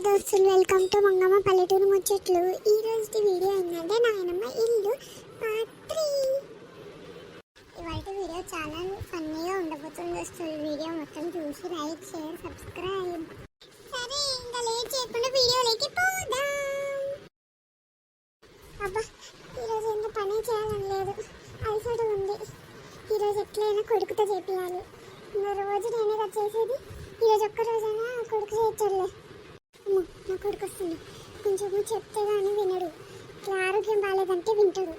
Hi దోస్తులు welcome to Mangamma పల్లెటూరు ముచ్చట్లు. ఈ రోజు వీడియో ఏంటంటే నాయనమ్మ ఇల్లు పార్ట్ త్రీ ఇవాళ వీడియో చాలా ఫన్నీగా ఉండబోతుంది దోస్తులు. వీడియో మొత్తం చూసి లైక్ షేర్ సబ్స్క్రైబ్. సరే ఇంకా లేట్ చేయకుండా వీడియోలోకి పోదాం. అబ్బా ఈరోజు ఎంత పని చేయాలని లేదు. అలసట ఉంది. ఈరోజు ఎట్లయినా కొడుకుతో చేపియాలి. ఇంకా రోజు నేనే కదా చేసేది. ఈరోజు ఒక్క రోజైనా కొడుకు చేయొచ్చాడులే. నా కొడుకు వస్తుంది కొంచెం చెప్తే కానీ వినడు. ఇట్లా ఆరోగ్యం బాగాలేదంటే వింటాడు.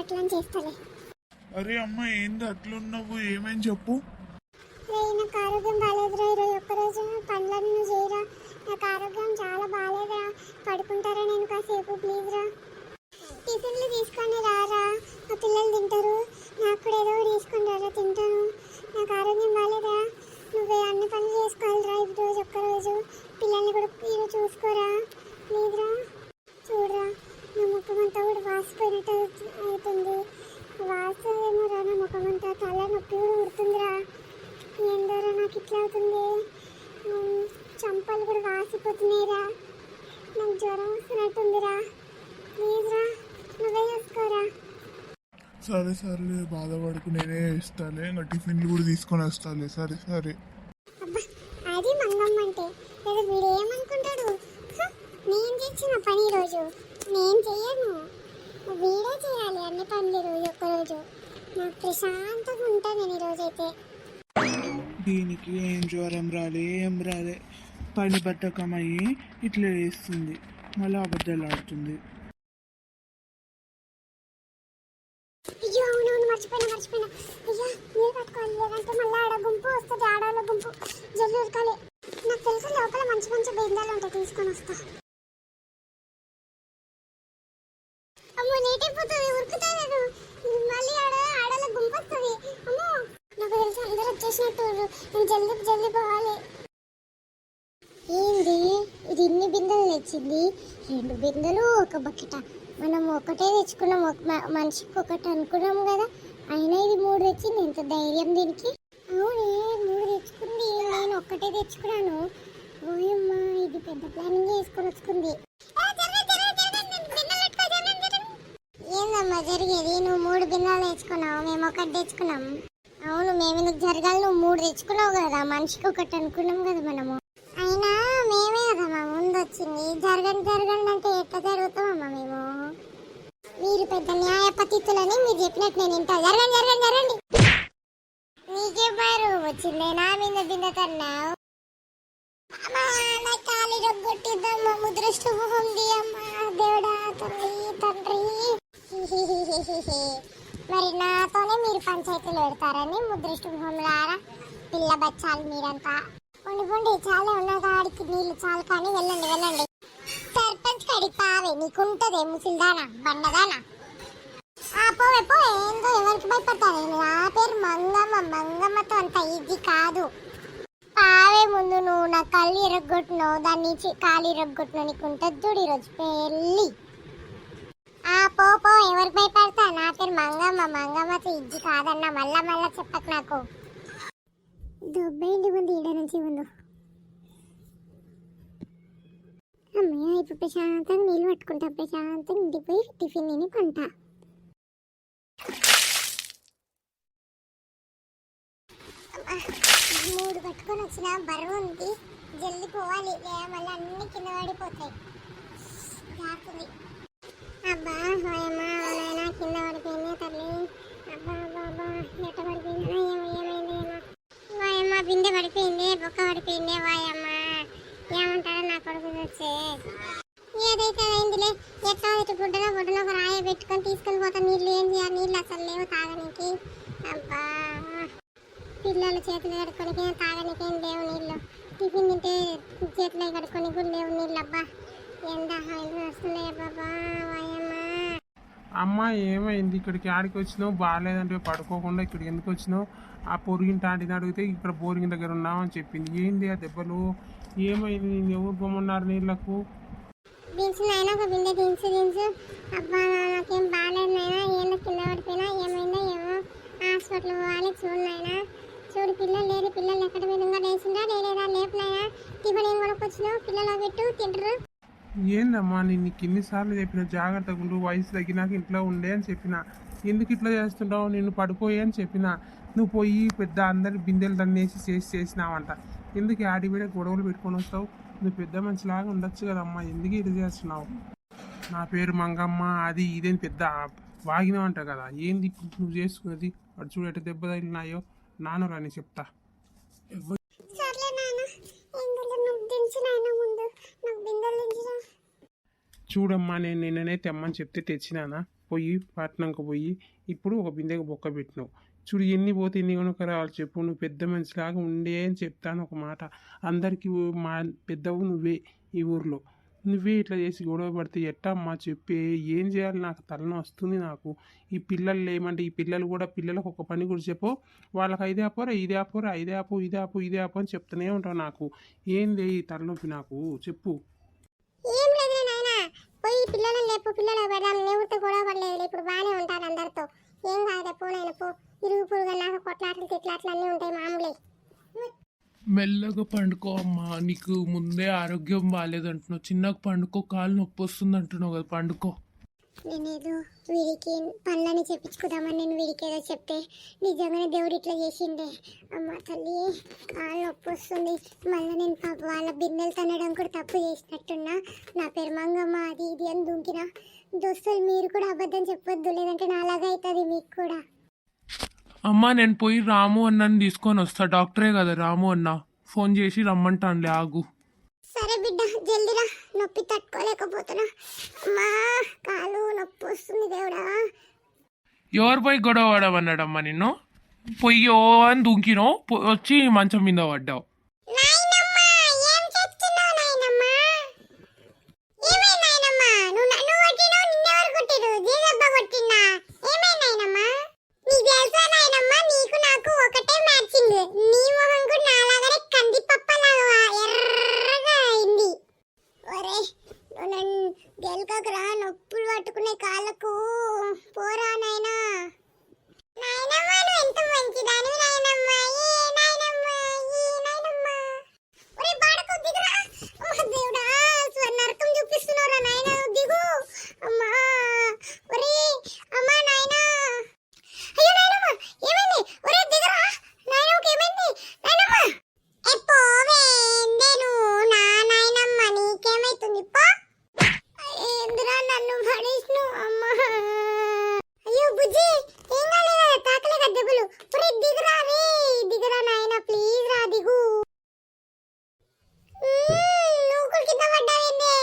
అట్లా చేస్తాలే. అరే అమ్మ ఏంది అట్లున్నావు? ఏమని చెప్పు. నాకు ఆరోగ్యం బాగాలేదురా ఈరోజు ఒక్క రోజు పనులను నువ్వు చేయరా. నాకు ఆరోగ్యం చాలా బాగాలేదురా పడుకుంటారా నేను కాసేపు? ప్లీజ్ రా టిఫిన్లు తీసుకొని రారా. మా పిల్లలు తింటారు. నాకు కూడా ఏదో తీసుకొని రారా. తింటాను. నాకు ఆరోగ్యం బాగాలేదా నువ్వే అన్ని పనులు చేసుకోవాలిరా. ఈ రోజు ఒక్క రోజు పిల్లల్ని కూడా ఈరోజు చూసుకోరా. లేదురా. రా చూడరా. నా ముఖం అంతా కూడా వాసిపోయినట్టు అవుతుంది వాసేమో రా నా ముఖం అంతా. తల నొప్పి కూడా ఉడుతుందిరా ఏందోరా నాకు ఇట్లా అవుతుంది? చంపలు కూడా వాసిపోతున్నాయిరా. నాకు జ్వరం వస్తున్నట్టుందిరా. ప్లీజ్ సరే సర్లే బాధపడకు నేనే ఇస్తాలే ఇంకా టిఫిన్లు కూడా తీసుకొని వస్తాలే. సరే సరే. అబ్బా అది మంగమ్మ అంటే. లేదా వీడు ఏమనుకుంటాడు? హ, నేను చేసిన పని ఈరోజు. నేను చెయ్యను వీడే చేయాలి అన్ని పనులు ఈరోజు ఒక్కరోజు. నాకు ప్రశాంతంగా ఉంటాను నేను ఈరోజైతే. దీనికి ఏం జ్వరం రాలే ఏం రాలే. పని బద్ధకమయ్యి ఇట్లా వేస్తుంది మళ్ళీ అబద్ధాలు ఆడుతుంది. మర్చిపోయినా మర్చిపోయినా. అయ్యా నీళ్ళు పట్టుకోవాలి. లేదంటే మళ్ళీ ఆడ గుంపు వస్తుంది ఆడవాళ్ళ గుంపు. జల్లు ఉరకాలి. నాకు తెలుసు లోపల మంచి మంచి బిందెలు ఉంటాయి తీసుకొని వస్తా. అమ్మో నీటిపోతుంది ఉరుకుతాను మళ్ళీ ఆడ ఆడవాళ్ళ గుంపు వస్తుంది. అమ్మో నాకు తెలుసు అందరూ వచ్చేసినట్టు నేను జల్ది జల్ది పోవాలి. ఏంది? ఇది ఇన్ని బిందెలు తెచ్చింది? రెండు బిందెలు ఒక బకెట? మనం ఒకటే తెచ్చుకున్నాం ఒక మనిషికి ఒకటి అనుకున్నాం కదా. అయినా ఇది మూడు తెచ్చింది. ఎంత ధైర్యం దీనికి? అవునే మూడు తెచ్చుకుంది. నేను ఒక్కటే తెచ్చుకున్నాను. ఓయమ్మా ఇది పెద్ద ప్లానింగ్ వేసుకొని వచ్చుకుంది. ఏందమ్మా జరిగేది? నువ్వు మూడు బిందెలు తెచ్చుకున్నావు. మేము ఒకటి తెచ్చుకున్నాం. అవును మేము ఎందుకు జరగాలి? నువ్వు మూడు తెచ్చుకున్నావు కదా. మనిషికి ఒకటి అనుకున్నాం కదా మనము. అయినా మేమే కదమ్మా ముందు వచ్చింది. జరగండి జరగండి అంటే ఎట్లా జరుగుతామమ్మా మేము? మీరు పెద్ద న్యాయపతితులని మీరు చెప్పినట్టు నేను ఇంత జరగండి జరగండి జరగండి. నీకే బారు వచ్చిందే నా మీద బింద తన్నావు నా కాలి రొగ్గొట్టిద్దమ్మా ముద్రష్ట అమ్మా. దేవుడా తండ్రి తండ్రి. మరి నాతోనే మీరు పంచాయతీలు పెడతారని ముద్రష్ట మొహంలారా? పిల్ల బచ్చాలు మీరంతా. ఉండి ఉండి చాలా ఉన్నదాడికి నీళ్ళు చాలు కానీ వెళ్ళండి వెళ్ళండి. సర్పంచ్ కడి పావే నీకుంటదే ముసిల్దానా బండదానా? ఆ పోవే పోవే ఏందో ఎవరికి భయపడతాను నా పేరు మంగమ్మ మంగమ్మతో అంత ఈజీ కాదు. పావే ముందు నువ్వు నా కళ్ళు ఇరగొట్టినావు దాన్ని నుంచి కాలు ఇరగొట్టినావు నీకు ఉంటుంది చూడు ఈరోజు పెళ్ళి. ఆ పో పో ఎవరికి భయపడతా? నా పేరు మంగమ్మ మంగమ్మతో ఇజ్జి కాదన్న మళ్ళా మళ్ళా చెప్పకు నాకు. దుబ్బేంటి ముందు ఈడ నుంచి ముందు? అమ్మయ్య ఇప్పుడు ప్రశాంతంగా నీళ్ళు పట్టుకుంటా ప్రశాంతంగా ఇంటికి పోయి టిఫిన్ తిని పంట. మూడు పట్టుకొని వచ్చిన బరువు ఉంది. జల్ది పోవాలి. లేదా మళ్ళీ అన్ని కింద పడిపోతాయి. అబ్బా హోయమ్మా నాయనా కింద పడిపోయింది తల్లి? అబ్బా అబ్బా అబ్బా ఎట్ట పడిపోయింది ఏమో ఏమైంది ఏమో. వాయమ్మ బిందె పడిపోయింది బొక్క పడిపోయింది వాయమ్మ ఏమంటాడో నా కొడుకు వచ్చే ఏదైతే అయిందిలే ఎట్లా ఇటు గుడ్డలో గుడ్డలో ఒక రాయ పెట్టుకొని తీసుకొని పోతా. నీళ్ళు ఏం చేయాలి నీళ్ళు అసలు లేవు తాగడానికి అబ్బా! పిల్లలు చేతులు కడుక్కొని తాగనికి ఏం లేవు నీళ్ళు. టిఫిన్ తింటే చేతులు కడుక్కొని కూడా లేవు నీళ్ళు అబ్బా! ఎండ వస్తున్నాయి బాబా! వాయమ్మా అమ్మ ఏమైంది? ఇక్కడికి ఆడికి వచ్చినావు? బాగాలేదంటే పడుకోకుండా ఇక్కడికి ఎందుకు వచ్చినావు? ఆ పొరిగింటి ఆంటీని అడిగితే ఇక్కడ బోరింగ్ దగ్గర ఉన్నావు అని చెప్పింది. ఏంది ఆ దెబ్బలు? ఏమైంది? నేను ఎవరు పొమ్మన్నారు నీళ్ళకు? దించు నాయన ఒక బిందె దించు దించు అబ్బా నాకేం బాగాలేదు నాయన. ఏళ్ళ కింద పడిపోయినా ఏమైందో ఏమో. హాస్పిటల్ పోవాలి చూడు నాయన. చూడు పిల్లలు లేరు పిల్లలు ఎక్కడ విధంగా లేచిందా లేలేదా? లేపలేదా టిఫిన్ ఏం కొనుక్కొచ్చినావు? పిల్లలు పెట్టు తింటారు ఏందమ్మా నేను నీకు ఎన్నిసార్లు చెప్పిన? జాగ్రత్తగా ఉండు వయసు తగ్గినాక ఇంట్లో ఉండే అని చెప్పిన. ఎందుకు ఇట్లా చేస్తుంటావు? నిన్ను పడుకోయి అని చెప్పిన. నువ్వు పోయి పెద్ద అందరి బిందెలు దన్నేసి చేసి చేసినావంట. ఎందుకు ఆడిబిడ గొడవలు పెట్టుకొని వస్తావు? నువ్వు పెద్ద మనిషిలాగా ఉండొచ్చు కదమ్మా. ఎందుకు ఇది చేస్తున్నావు? నా పేరు మంగమ్మ అది ఇదేం పెద్ద వాగినావంట కదా. ఏంది నువ్వు చేసుకున్నది అటు చూడు దెబ్బ తగిలినాయో. నాన్న రాని చెప్తా సర్లే నాన్న ఇందులో నువ్వు దించి నాయన ముందు నాకు బిందెలు దించినా చూడమ్మా నేను నిన్ననే తెమ్మని చెప్తే తెచ్చినానా? పోయి పట్నంకు పోయి ఇప్పుడు ఒక బిందెకి బొక్క పెట్టినావు. చూడు ఎన్ని పోతే ఎన్ని కనుక రావాలి చెప్పు నువ్వు పెద్ద మనిషిలాగా ఉండే అని చెప్తాను ఒక మాట. అందరికీ మా పెద్దవు నువ్వే ఈ ఊర్లో. నువ్వే ఇట్లా చేసి గొడవ పడితే ఎట్టా అమ్మా చెప్పే? ఏం చేయాలి? నాకు తలన వస్తుంది నాకు. ఈ పిల్లలు ఏమంటే ఈ పిల్లలు కూడా పిల్లలకు ఒక పని కూడా చెప్పు. వాళ్ళకి ఐదే ఆపోరా ఇదే ఆపోరా ఇదే ఆపు ఇదే ఆపు ఇదే ఆపు అని చెప్తూనే ఉంటావు నాకు. ఏంది ఈ తలనొప్పి నాకు? చెప్పు. పిల్లలను లేపు పిల్లలు పెడదాం. లేవుతో గొడవ పడలేదు ఇప్పుడు బాగానే ఉంటారు అందరితో. ఏం కాదు పో నాయన పో. ఇరుగు పురుగు నాకు కొట్లాటలు తిట్లాట్లు అన్నీ ఉంటాయి మామూలే. మెల్లగా పండుకో అమ్మా. నీకు ముందే ఆరోగ్యం బాగాలేదంటున్నావు చిన్నగా పండుకో కాలు నొప్పి వస్తుంది అంటున్నావు కదా పండుకో. నేనేదో వీడికి పనులని చెప్పించుకుందామని నేను వీడికి ఏదో చెప్తే నిజంగానే దేవుడు ఇట్లా చేసిండే. అమ్మ తల్లి కాళ్ళు నొప్పి వస్తుంది. మళ్ళీ నేను పాప వాళ్ళ బిన్నెలు తనడం కూడా తప్పు చేసినట్టున్నా. నా పేరు మంగమ్మ అది ఇది అని దుంకిన. దోస్తులు మీరు కూడా అబద్ధం చెప్పొద్దు లేదంటే నాలాగా అవుతుంది మీకు కూడా. అమ్మా నేను పోయి రాము అన్నని తీసుకొని వస్తా. డాక్టరే కదా రాము అన్న. ఫోన్ చేసి రమ్మంటానులే ఆగు. సరే బిడ్డ జల్దిరా నొప్పి తట్టుకోలేకపోతున్నా అమ్మా కాలు నొప్పి వస్తుంది దేవుడా. ఎవరు పోయి గొడవ పడమన్నాడమ్మా నిన్ను? పొయ్యో అని దుంకినో వచ్చి మంచం మీద పడ్డావు నాయనమ్మా ఏం చేస్తున్నావు నాయనమ్మా ఏమై నాయనమ్మా నువ్వు నన్ను కొట్టినావు నిన్నెవరు కొట్టిరు జీజబ్బ కొట్టినా ఏమై నాయనమ్మా నీకు తెలుసా నాయనమ్మా నీకు నాకు ఒకటే మ్యాచింగ్ నీ మొహం కూడా నాలాగానే కందిపప్పలాగా ఎర్రగా అయింది ఒరే నువ్వు నన్ను చెప్పులు పట్టుకునే కాళ్ళకు పోరా నాయనా. నాయనమ్మ నువ్వు ఎంత మంచిదానివి నాయనమ్మ. ఏ నాయనమ్మ ఏ నాయనమ్మ. ఒరే బాడకు దిగురా. దేవుడా స్వర్ణార్థం చూపిస్తున్నారా నాయన. దిగు. అమ్మా. ఒరే అమ్మా నాయనా. అయ్యో నాయనమ్మ ఏమైంది ఒరే దిగురా నాయనమ్మకి ఏమైంది నాయనమ్మ ఏ పోవే నేను నా నాయనమ్మ నీకేమైతుంది పో ఏందిరా నన్ను పడేసిను అమ్మా అయ్యో బుజ్జి ఏం కాలేదు తాకలే కదా దెబ్బలు ఒరే దిగురా రే దిగురా నాయన ప్లీజ్ రా దిగు మ్మ్, నువ్వు కూడా కింద పడ్డావేందే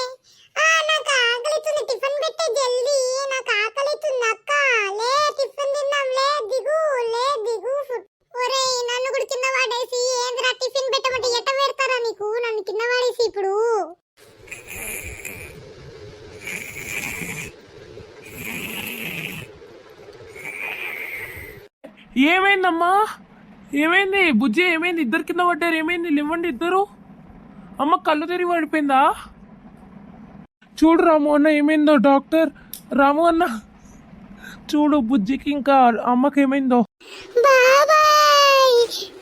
ఆ నాకు ఆకలితుంది టిఫిన్ పెట్టే జల్దీ నాకు ఆకలితుంది అక్క లే టిఫిన్ తిందాం లే దిగు లే దిగు ఒరే నన్ను కూడా కింద పడేసి ఏందిరా టిఫిన్ పెట్టమంటే ఎట్ట పెడతారా నీకు నన్ను కింద పడేసి ఇప్పుడు ఏమైందమ్మా? ఏమైంది? బుజ్జి ఏమైంది? ఇద్దరు కింద పడ్డారు. ఏమైంది? లేవండి ఇద్దరు. అమ్మ కళ్ళు తిరిగి పడిపోయిందా? చూడు రాము అన్న ఏమైందో డాక్టర్? రాము అన్న చూడు బుజ్జికి ఇంకా అమ్మకి ఏమైందో.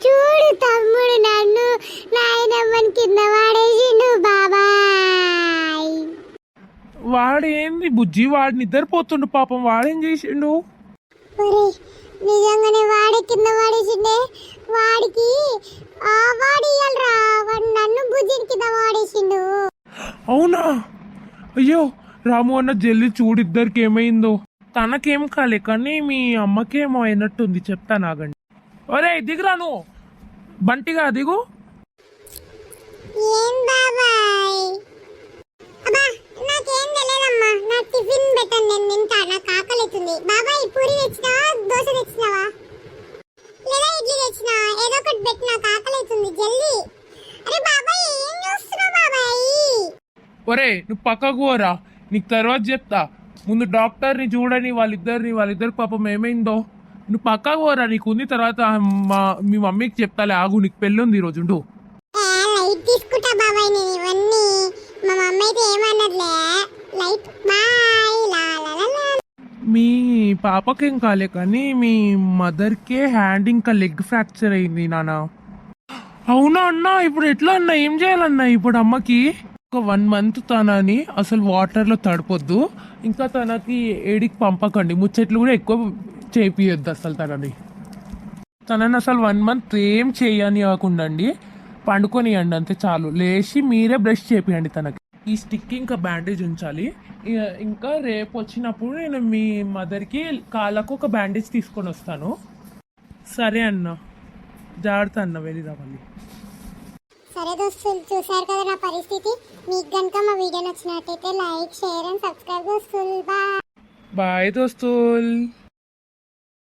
చూడు తమ్ముడు నన్ను నాయనమ్మని కింద వాడేసిండు బాబాయ్. వాడు ఏంది బుజ్జి? వాడు నిద్రపోతుండు పాపం. వాడేం చేసిండు? నిజంగానే వాడే కింద వాడేసిండే. వాడికి ఆ వాడు ఇయ్యాలరా. వాడు నన్ను బుజ్జిని కింద వాడేసిండు. అవునా? అయ్యో రాము అన్న జల్లి చూడు ఇద్దరికి ఏమైందో. తనకేం కాలే కానీ మీ అమ్మకేమో అయినట్టుంది చెప్తాను ఆగండి ఒరే దిగురా నువ్వు. బంటిగా దిగు. ఏం బాబాయ్? అబ్బా నాకేం తెలియదమ్మా నా టిఫిన్ పెట్టండి నేను తింటా నాకు ఆకలితుంది బాబాయ్ పూరి తెచ్చినావా దోశ తెచ్చినావా లేదా ఇడ్లీ తెచ్చినావా ఏదో ఒకటి పెట్టి నాకు ఆకలితుంది జల్దీ అరే బాబాయ్ ఏం చూస్తున్నావు బాబాయ్ ఒరే నువ్వు పక్కకు పోరా. నీకు తర్వాత చెప్తా. ముందు డాక్టర్ని చూడని వాళ్ళిద్దరిని వాళ్ళిద్దరి పాపం ఏమైందో. నువ్వు పక్కకు పోరా నీకు ఉంది తర్వాత మా మీ మమ్మీకి చెప్తాలే. ఆగు నీకు పెళ్ళి ఉంది ఈరోజు ఉండు. లైట్ తీసుకుంటా బాబాయ్ నేను ఇవన్నీ. మా మమ్మీ అయితే ఏమన్నట్లే లైట్ బాయ్ లా లా లా లా. మీ పాపకేం కాలే కానీ మీ మదర్కే హ్యాండ్ ఇంకా లెగ్ ఫ్రాక్చర్ అయింది నాన్న. అవునా అన్న? ఇప్పుడు ఎట్లా అన్న? ఏం చేయాలన్నా? ఇప్పుడు అమ్మకి? ఒక వన్ మంత్ తనని అసలు వాటర్లో తడపొద్దు. ఇంకా తనకి ఏడికి పంపకండి. ముచ్చట్లు కూడా ఎక్కువ చేపియొద్దు అసలు తనని. తనని అసలు వన్ మంత్ ఏం చేయని పండుకొని పండుకొనియండి అంతే చాలు. లేచి మీరే బ్రష్ చేపియండి తనకి. ఈ స్టిక్ ఇంకా బ్యాండేజ్ ఉంచాలి. ఇంకా రేపు వచ్చినప్పుడు నేను మీ మదర్కి కాళ్ళకు ఒక బ్యాండేజ్ తీసుకొని వస్తాను. సరే అన్న. జాగ్రత్త అన్న వెళ్ళి రావాలి సరే దోస్తులు చూసారు కదా నా పరిస్థితి? మీకు కనుక మా వీడియో నచ్చినట్టయితే లైక్ షేర్ అండ్ సబ్స్క్రైబ్ దోస్తులు. బాయ్. బాయ్ దోస్తులు.